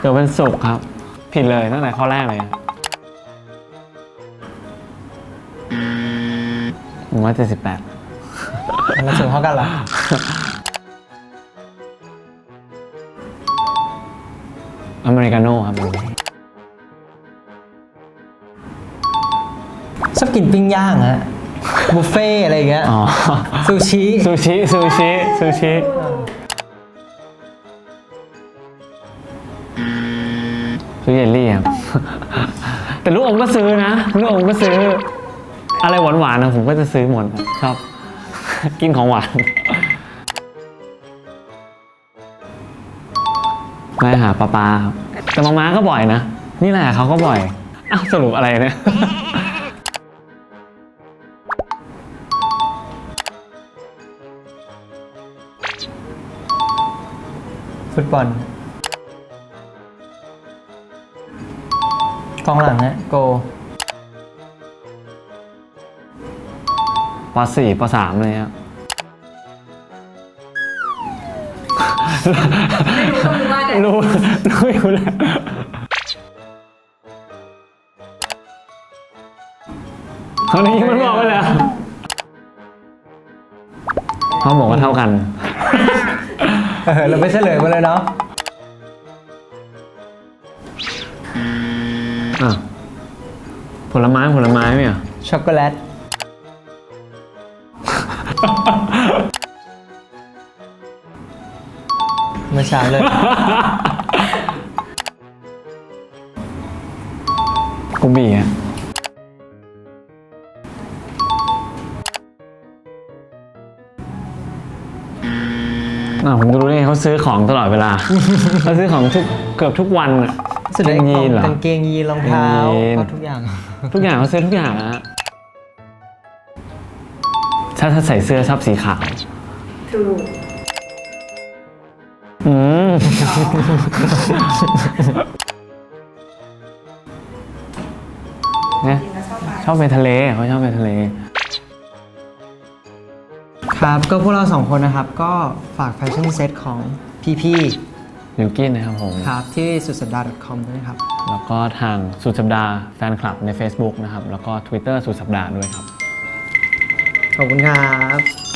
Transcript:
เกิดวันศุกร์ครับ ผิดเลยตั้งแต่ข้อแรกเลยอะหนึ่งร้อยเจ็ดสิบแปดมันสูงเท่ากันเหรออเมริกาโน่ครับชอบกินปิ้งย่างฮะบุฟเฟ่อะไรอย่างเงี้ยอ๋อ ซูชิ ซูชิ ซูชิ ซูชิ ซื้อเยลลี่ครับ แต่ลูกอมก็ซื้อนะลูกอมก็ซื้อ อะไรหวานๆนะผมก็จะซื้อหมดครับชอบ กินของหวานไม่หาปลาปลาครับแต่มาม้าก็บ่อยนะ นี่แหละเขาก็บ่อยอ้าวสรุปอะไรเนี่ยฟุตบอล กองหลังฮะโกปสี่ปสามเลยครับรู้รู้อยู่แล้วเขานี้มันบอกไปแล้วเขาบอกว่าเท่ากัน เออเราไปเฉลยมาเลยเนาะ อะผลไม้ผลไม้ไหมอะช็อกโกแลต เมื่อเช้าเลย กูบีอะอะผมจะรู้ได้ไงเขาซื้อของตลอดเวลา เขาซื้อของทุกเกือบทุกวันอะ สุดท้ายกางยีนเหรอ กางเกงยีนรองเท้ากางเกงก็ทุกอย่าง ทุกอย่างเขาซื้อทุกอย่างอะถ้าถ้าใส่เสื้อชอบสีขาว ถูกอืม เนี่ยจริงก็ชอบไปชอบไปทะเลเขาชอบไปทะเล ครับก็พวกเราสองคนนะครับ ก็ฝากแฟชั่นเซ็ตของพี่ นิวกินนะครับผมๆครับที่สุดสัปดาห์ .com ด้วยนะครับ แล้วก็ทางสุดสัปดาห์แฟนคลับใน Facebook นะครับ แล้วก็ Twitter สุดสัปดาห์ด้วยครับ ขอบคุณครับ